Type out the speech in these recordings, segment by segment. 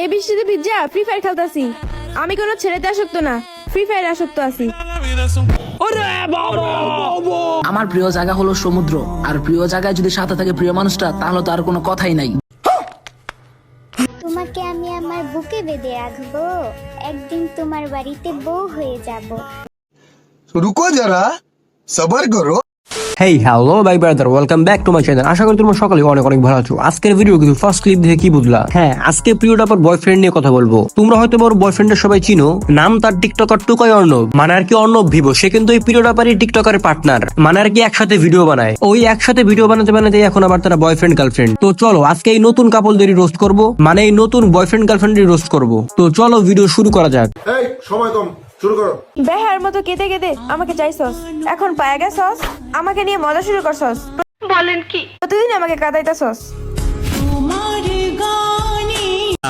এই বৃষ্টিতে ভিজা ফ্রি ফায়ার খেলতাছি আমি কোনো ছেলেতে আসক্ত না ফ্রি ফায়ার আসক্ত আছি। আমার প্রিয় জায়গা হলো সমুদ্র আর প্রিয় জায়গায় যদি সাথে থাকে প্রিয় মানুষটা তাহলে তো আর কোনো কথাই নাই। তোমাকে আমি আমার বুকে বেঁধে রাখব। একদিন তোমার বাড়িতে বউ হয়ে যাব। রুকো যারা সবার করো। Hey hello bye brother welcome back to my channel আশা করি তোমরা সকলে অনেক অনেক ভালো আছো। আজকের ভিডিও কিন্তু ফার্স্ট ক্লিপ দেখে কি বুঝলা? হ্যাঁ আজকে প্রিয়টা পর বয়ফ্রেন্ড নিয়ে কথা বলব। তোমরা হয়তো বড় বয়ফ্রেন্ডের সবাই চিনো। নাম তার টিকটকার টুকাই অর্ণব। মানে আর কি অর্ণব ভিভো? সে কিন্তু এই প্রিয়টা পারি টিকটকারের পার্টনার মানে আর কি একসাথে ভিডিও বানায়? ওই একসাথে ভিডিও বানাতে বানাতে এখন আবার তারা বয়ফ্রেন্ড গার্লফ্রেন্ড তো চলো, আজকে এই নতুন কাপলদেরই রোস্ট করব। মানে এই নতুন বয়ফ্রেন্ড গার্লফ্রেন্ডেরই রোস্ট করব। তো চলো ভিডিও শুরু করা যাক। সময় কম। শুরু করো। বেহার মতো কেঁদে কেঁদে আমাকে চাইছস এখন পায়া গেছস আমাকে নিয়ে মজা শুরু করছস বলেন কি? প্রতিদিন আমাকে কাদাইতাছস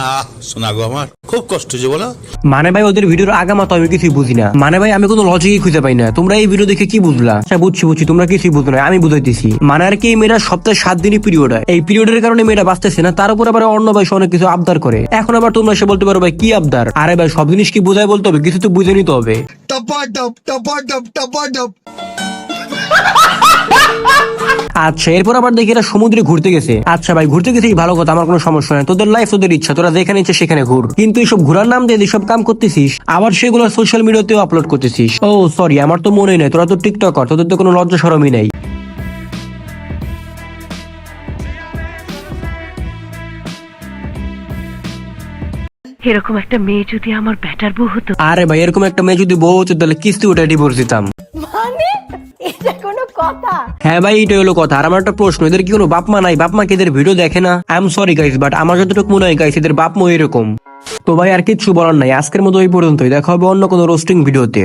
আহ শোনা গো আমার। খুব কষ্ট যে বলো। মানে ভাই ওদের ভিডিওর আগামাতো আমি কিছুই বুঝি না। মানে ভাই আমি কোনো লজিকই খুঁজে পাই না। তোমরা এই ভিডিও দেখে কি বুঝলা? সে বুঝছি বুঝছি তোমরা কিছুই বুঝো না আমি বুঝাইতেছি। মানে আর কি মেয়েরা সপ্তাহে সাত দিনই পিরিয়ড হয়। এই পিরিয়ডের কারণে মেয়েরা বাঁচতেছে না তার উপর আবার অন্য ভাই অনেক কিছু আবদার করে। এখন আবার তোমরা সে বলতে পারো ভাই কি আবদার? আরে ভাই সব জিনিস কি বোঝায় বলতে হবে? কিছু তো বুঝে নিতে হবে। টপা টপ টপা টপ টপা টপ আচ্ছা এরপর আবার দেখি এরা সমুদ্রে ঘুরতে গেছে। আচ্ছা ভাই ঘুরতে গেছে ভালো কথা আমার কোনো সমস্যা নেই। তোদের লাইফ তোদের ইচ্ছা তোরা যেখানে ইচ্ছে সেখানে ঘুর। কিন্তু এইসব ঘোরার নাম দিয়ে সব কাম করতেছিস আবার সেগুলো সোশ্যাল মিডিয়াতেও আপলোড করতেছিস। ও সরি আমার তো মনে নেই তোরা তো টিকটক কর তোদের তো কোনো লজ্জা সরমই নেই। এরকম একটা মেয়ে যদি আমার ব্যাটার বউ হতো। আরে ভাই এরকম একটা মেয়ে যদি বউ হতো তাহলে কিস্তি ওটা ডিভোর্স দিতাম। কথা? হ্যাঁ ভাই এটা হলো কথা। আর আমার একটা প্রশ্ন, এদের কি কোনো বাপ মা নাই? বাপ মা কি এদের ভিডিও দেখে না? I am sorry guys but আমার যতটুকু মনে হয় গাইস এদের বাপ মা এরকম। তো ভাই, আর কিচ্ছু বলার নাই। আজকের মতো এই পর্যন্তই। দেখা হবে অন্য কোনো রোস্টিং ভিডিওতে